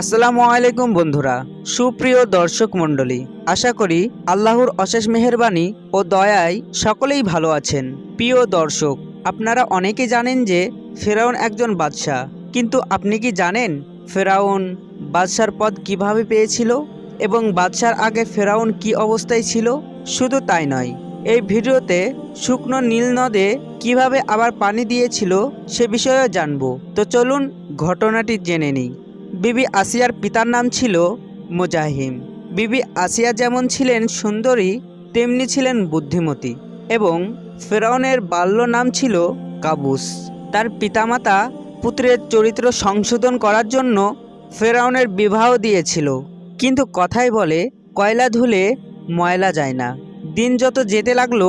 আসসালামু আলাইকুম বন্ধুরা, সুপ্রিয় দর্শক মণ্ডলী, আশা করি আল্লাহর অশেষ মেহেরবানি ও দয়ায় সকলেই ভালো আছেন। প্রিয় দর্শক, আপনারা অনেকে জানেন যে ফেরাউন একজন বাদশাহ, কিন্তু আপনি কি জানেন ফেরাউন বাদশার পদ কীভাবে পেয়েছিল এবং বাদশার আগে ফেরাউন কি অবস্থায় ছিল? শুধু তাই নয়, এই ভিডিওতে শুকনো নীল নদে কীভাবে আবার পানি দিয়েছিল সে বিষয়েও জানব। তো চলুন ঘটনাটি জেনে নিই। বিবি আসিয়ার পিতার নাম ছিল মুজাহিম। বিবি আসিয়া যেমন ছিলেন সুন্দরী, তেমনি ছিলেন বুদ্ধিমতী এবং ফেরাউনের বাল্য নাম ছিল কাবুস। তার পিতামাতা পুত্রের চরিত্র সংশোধন করার জন্য ফেরাউনের বিবাহ দিয়েছিল। কিন্তু কথাই বলে, কয়লা ধুলে ময়লা যায় না। দিন যত যেতে লাগল,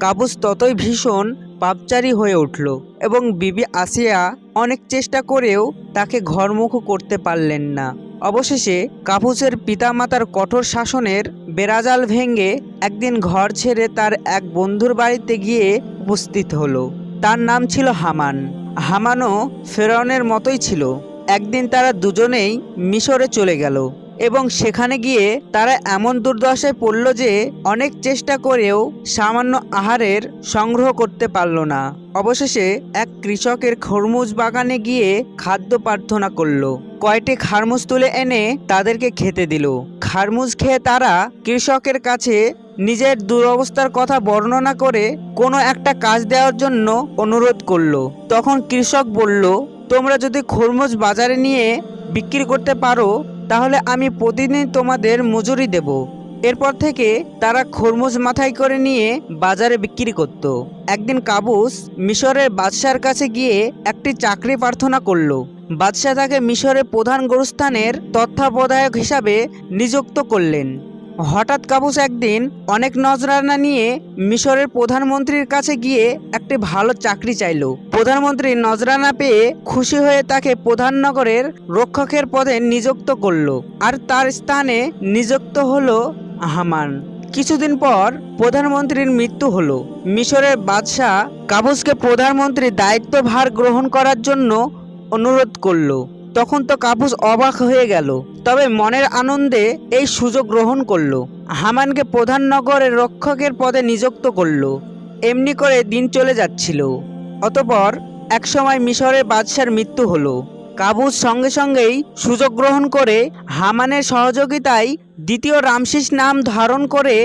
কাবুস ততই ভীষণ পাপচারী হয়ে উঠল এবং বিবি আসিয়া অনেক চেষ্টা করেও তাকে ঘরমুখ করতে পারলেন না। অবশেষে কাপুসের পিতামাতার কঠোর শাসনের বেড়াজাল ভেঙে একদিন ঘর ছেড়ে তার এক বন্ধুর বাড়িতে গিয়ে উপস্থিত হলো। তার নাম ছিল হামান। হামানও ফেরনের মতোই ছিল। একদিন তারা দুজনেই মিশরে চলে গেল। এবং সেখানে গিয়ে তারা এমন দুর্দশায় পড়ল যে অনেক চেষ্টা করেও সামান্য আহারের সংগ্রহ করতে পারল না। অবশেষে এক কৃষকের খরমুজ বাগানে গিয়ে খাদ্য প্রার্থনা করল। কয়টি খারমুজ তুলে এনে তাদেরকে খেতে দিল। খারমুজ খেয়ে তারা কৃষকের কাছে নিজের দুরবস্থার কথা বর্ণনা করে কোনো একটা কাজ দেওয়ার জন্য অনুরোধ করল। তখন কৃষক বলল, তোমরা যদি খরমুজ বাজারে নিয়ে বিক্রি করতে পারো তাহলে আমি প্রতিদিন তোমাদের মজুরি দেব। এরপর থেকে তারা খরমুজ মাথায় করে নিয়ে বাজারে বিক্রি করত। একদিন কাবুস মিশরের বাদশার কাছে গিয়ে একটি চাকরি প্রার্থনা করল। বাদশাহ তাকে মিশরের প্রধান গোরস্থানের তত্ত্বাবধায়ক হিসাবে নিযুক্ত করলেন। হঠাৎ কাবুস একদিন অনেক নজরানা নিয়ে মিশরের প্রধানমন্ত্রীর কাছে গিয়ে একটি ভালো চাকরি চাইল। প্রধানমন্ত্রী নজরানা পেয়ে খুশি হয়ে তাকে প্রধান নগরের রক্ষকের পদে নিযুক্ত করল আর তার স্থানে নিযুক্ত হলো হামান কিছুদিন পর প্রধানমন্ত্রীর মৃত্যু হলো। মিশরের বাদশাহ কাবুসকে প্রধানমন্ত্রীর দায়িত্বভার গ্রহণ করার জন্য অনুরোধ করল। তখন তো কাবুস অবাক হয়ে গেল। তবে মনের আনন্দে এই সুযোগ গ্রহণ করল। হামানকে প্রধান নগরের রক্ষকের পদে নিযুক্ত করল। এমনি করে দিন চলে যাচ্ছিল। অতপর একসময় মিশরের বাদশার মৃত্যু হলো। কাবুস সঙ্গে সঙ্গেই সুযোগ গ্রহণ করে হামানের সহযোগিতায় দ্বিতীয় রামশিস নাম ধারণ করে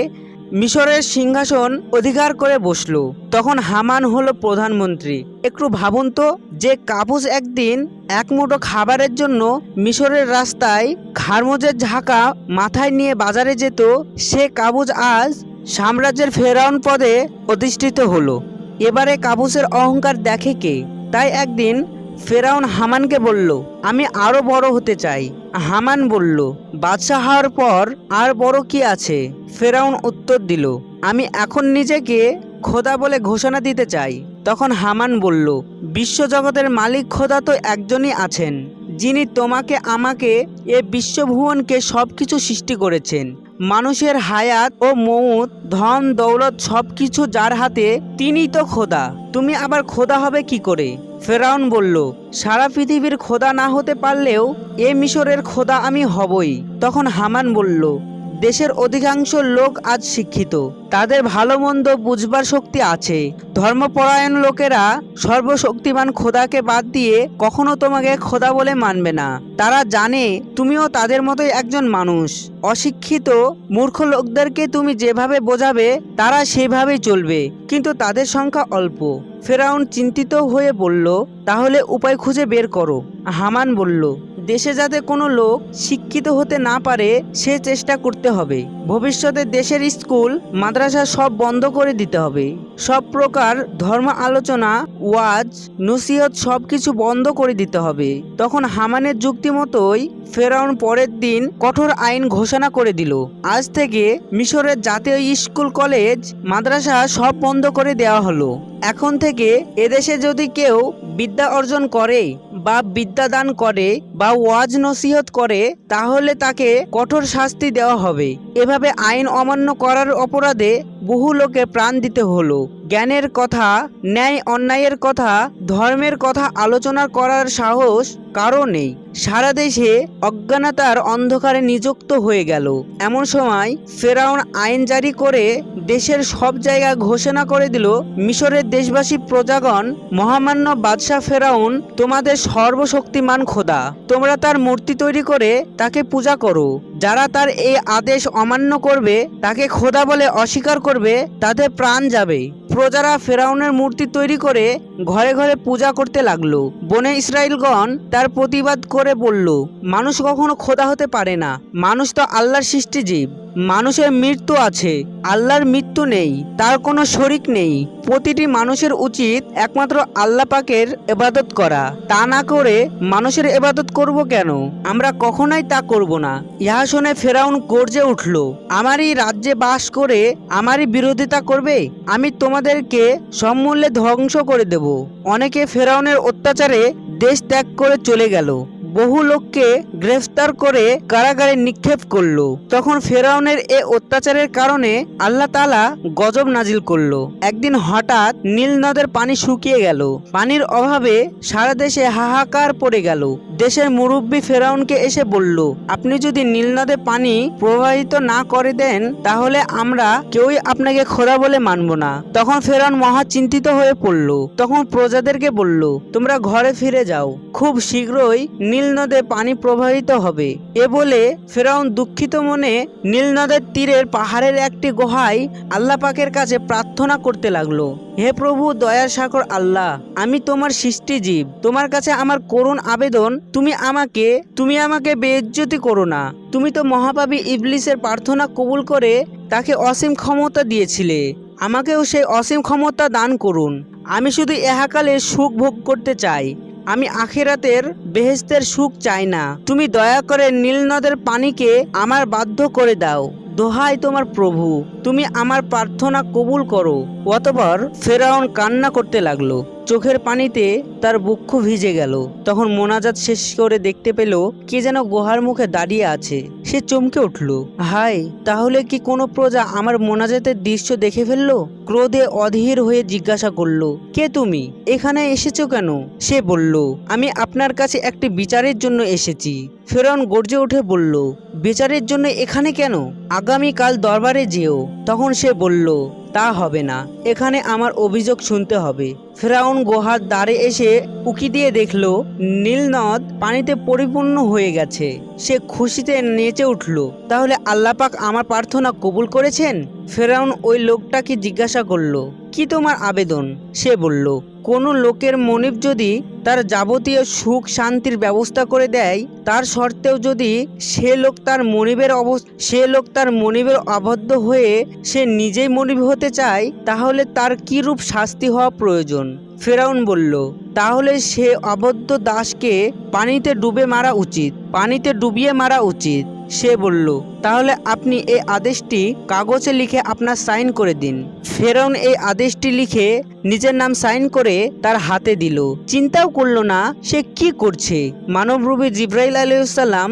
মিশরের সিংহাসন অধিকার করে বসল। তখন হামান হলো প্রধানমন্ত্রী। একটু ভাবুন তো যে কাবুস একদিন এক মুঠো খাবারের জন্য মিশরের রাস্তায় খারমোজের ঝাঁকা মাথায় নিয়ে বাজারে যেত, সে কাবুজ আজ সাম্রাজ্যের ফেরাউন পদে অধিষ্ঠিত হলো। এবারে কাবুসের অহংকার দেখে কে? তাই একদিন ফেরাউন হামানকে বলল, আমি আরও বড় হতে চাই। হামান বলল বাদশাহ হওয়ার পর আর বড় কি আছে? ফেরাউন উত্তর দিল, আমি এখন নিজেকে খোদা বলে ঘোষণা দিতে চাই। তখন হামান বলল, বিশ্বজগতের মালিক খোদা তো একজনই আছেন, যিনি তোমাকে, আমাকে, এ বিশ্বভুবনকে সব কিছু সৃষ্টি করেছেন। মানুষের হায়াত ও মৌত, ধন, দৌলত সব কিছু যার হাতে তিনি তো খোদা। তুমি আবার খোদা হবে কি করে? ফেরাউন বলল, সারা পৃথিবীর খোদা না হতে পারলেও এ মিশরের খোদা আমি হবই। তখন হামান বলল দেশের অধিকাংশ লোক আজ শিক্ষিত। তাদের ভালো মন্দ বুঝবার শক্তি আছে। ধর্মপরায়ণ লোকেরা সর্বশক্তিমান খোদাকে বাদ দিয়ে কখনো তোমাকে খোদা বলে মানবে না। তারা জানে, তুমিও তাদের মতোই একজন মানুষ। অশিক্ষিত, মূর্খ লোকদেরকে তুমি যেভাবে বোঝাবে, তারা সেভাবেই চলবে। কিন্তু তাদের সংখ্যা অল্প। ফেরাউন চিন্তিত হয়ে বলল, তাহলে উপায় খুঁজে বের করো। হামান বলল দেশে যাতে কোনো লোক শিক্ষিত হতে না পারে, সে চেষ্টা করতে হবে। ভবিষ্যতে দেশের স্কুল, মাদ্রাসা সব বন্ধ করে দিতে হবে। সব প্রকার ধর্ম আলোচনা, ওয়াজ, নসিহত সব কিছু বন্ধ করে দিতে হবে। তখন হামানের যুক্তি মতোই ফেরাউন পরের দিন কঠোর আইন ঘোষণা করে দিল। আজ থেকে মিশরের জাতীয় স্কুল, কলেজ, মাদ্রাসা সব বন্ধ করে দেওয়া হলো। এখন থেকে এদেশে যদি কেউ বিদ্যা অর্জন করে বা বিদ্যাদান করে বা ওয়াজ নসিহত করে, তাহলে তাকে কঠোর শাস্তি দেওয়া হবে। এভাবে আইন অমান্য করার অপরাধে বহু লোকে প্রাণ দিতে হলো। জ্ঞানের কথা, ন্যায় অন্যায়ের কথা, ধর্মের কথা আলোচনা করার সাহস কারও নেই। সারা দেশে অজ্ঞানতার অন্ধকারে নিযুক্ত হয়ে গেল। এমন সময় ফেরাউন আইন জারি করে দেশের সব জায়গা ঘোষণা করে দিল, মিশরের দেশবাসী প্রজাগণ, মহামান্য বাদশাহ ফেরাউন, তোমাদের সর্বশক্তিমান খোদা। তোমরা তার মূর্তি তৈরি করে তাকে পূজা করো। যারা তার এই আদেশ অমান্য করবে, তাকে খোদা বলে অস্বীকার করবে, তাদের প্রাণ যাবে। প্রজারা ফেরাউনের মূর্তি তৈরি করে ঘরে ঘরে পূজা করতে লাগল। বনে ইসরায়েলগণ তার প্রতিবাদ করে বলল, মানুষ কখনো খোদা হতে পারে না। মানুষ তো আল্লাহর সৃষ্টি জীব মানুষের মৃত্যু আছে, আল্লাহর মৃত্যু নেই, তার কোনো শরিক নেই। প্রতিটি মানুষের উচিত একমাত্র আল্লাহ পাকের এবাদত করা। তা না করে মানুষের এবাদত করব কেন? আমরা কখনোই তা করব না। ইহা শুনে ফেরাউন গর্জে উঠল, আমারই রাজ্যে বাস করে আমারই বিরোধিতা করবে? আমি তোমাদেরকে সমূল্যে ধ্বংস করে দেব। অনেকে ফেরাউনের অত্যাচারে দেশ ত্যাগ করে চলে গেল। বহু লোককে গ্রেফতার করে কারাগারে নিক্ষেপ করল। তখন ফেরাউনের এ অত্যাচারের কারণে আল্লাহ তালা গজব নাজিল করল। একদিন হঠাৎ নীল নদের পানি শুকিয়ে গেল। পানির অভাবে সারা দেশে হাহাকার পড়ে গেল। দেশের মুরব্বী ফেরাউনকে এসে বলল, আপনি যদি নীল নদে পানি প্রবাহিত না করে দেন, তাহলে আমরা কেউই আপনাকে খোদা বলে মানব না। তখন ফেরাউন মহা চিন্তিত হয়ে পড়ল। তখন প্রজাদেরকে বলল, তোমরা ঘরে ফিরে যাও। খুব শীঘ্রই নীল নদে পানি প্রবাহিত হবে। এ বলে ফেরাউন দুঃখিত মনে নীল নদের তীরের পাহাড়ের একটি গুহায় আল্লাহ পাকের কাছে প্রার্থনা করতে লাগল। হে প্রভু, দয়ার সাগর আল্লাহ, আমি তোমার সৃষ্টি জীব তোমার কাছে আমার করুণ আবেদন, তুমি আমাকে তুমি আমাকে বেইজ্জতি করো না। তুমি তো মহাপাবী ইবলিসের প্রার্থনা কবুল করে তাকে অসীম ক্ষমতা দিয়েছিলে। আমাকেও সেই অসীম ক্ষমতা দান করুন। আমি শুধু এহাকালে সুখ ভোগ করতে চাই। আমি আখেরাতের বেহেস্তের সুখ চাই না। তুমি দয়া করে নীল নদের পানিকে আমার বাধ্য করে দাও। দোহাই তোমার প্রভু, তুমি আমার প্রার্থনা কবুল করো। অতপর ফেরাউন কান্না করতে লাগল। চোখের পানিতে তার বক্ষ ভিজে গেল। তখন মোনাজাত শেষ করে দেখতে পেল কে যেন গুহার মুখে দাঁড়িয়ে আছে। সে চমকে উঠল। হাই তাহলে কি কোনো প্রজা আমার মোনাজাতের দৃশ্য দেখে ফেলল? ক্রোধে অধীর হয়ে জিজ্ঞাসা করল, কে তুমি? এখানে এসেছ কেন? সে বলল, আমি আপনার কাছে একটি বিচারের জন্য এসেছি। ফেরন গর্জে উঠে বলল, বিচারের জন্য এখানে কেন? আগামীকাল দরবারে যেও। তখন সে বলল, তা হবে না। এখানে আমার অভিযোগ শুনতে হবে। ফেরাউন গুহার দ্বারে এসে উকি দিয়ে দেখল নীলনদ পানিতে পরিপূর্ণ হয়ে গেছে। সে খুশিতে নেচে উঠল, তাহলে আল্লাপাক আমার প্রার্থনা কবুল করেছেন? ফেরাউন ওই লোকটাকে জিজ্ঞাসা করল, কি তোমার আবেদন? সে বলল কোনো লোকের মনিব যদি তার যাবতীয় সুখ শান্তির ব্যবস্থা করে দেয়, তার সত্ত্বেও যদি সে লোক তার মনিবের অব সে লোক তার মনিবের আবদ্ধ হয়ে সে নিজেই মনিব হতে চায়, তাহলে তার কী রূপ শাস্তি হওয়া প্রয়োজন? ফেরাউন বলল, তাহলে সে অবদ্ধ দাসকে পানিতে ডুবে মারা উচিত, পানিতে ডুবিয়ে মারা উচিত। সে বলল, তাহলে আপনি এই আদেশটি কাগজে লিখে আপনার সাইন করে দিন। ফেরাউন এই আদেশটি লিখে নিজের নাম সাইন করে তার হাতে দিল। চিন্তাও করল না সে কি করছে। মানবরূপী জিব্রাইল আলাইসাল্লাম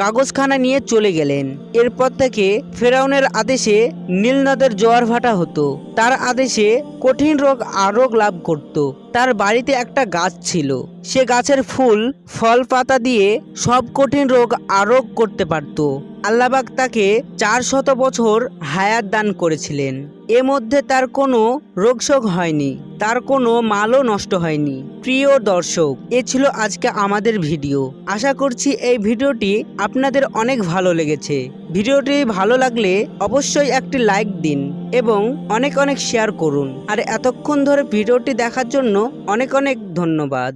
কাগজখানা নিয়ে চলে গেলেন। এরপর থেকে ফেরাউনের আদেশে নীলনদের জোয়ার ভাটা হতো। তার আদেশে কঠিন রোগ আরোগ লাভ করত। তার বাড়িতে একটা গাছ ছিল। সে গাছের ফুল, ফল পাতা দিয়ে সব কঠিন রোগ আরোগ করতে পারত। আল্লাবাক তাকে চার শত বছর হায়াত দান করেছিলেন। এ মধ্যে তার কোনো রোগশোক হয়নি, তার কোনো মালও নষ্ট হয়নি। প্রিয় দর্শক, এ ছিল আজকে আমাদের ভিডিও। আশা করছি এই ভিডিওটি আপনাদের অনেক ভালো লেগেছে। ভিডিওটি ভালো লাগলে অবশ্যই একটি লাইক দিন এবং অনেক অনেক শেয়ার করুন। আর এতক্ষণ ধরে ভিডিওটি দেখার জন্য অনেক অনেক ধন্যবাদ।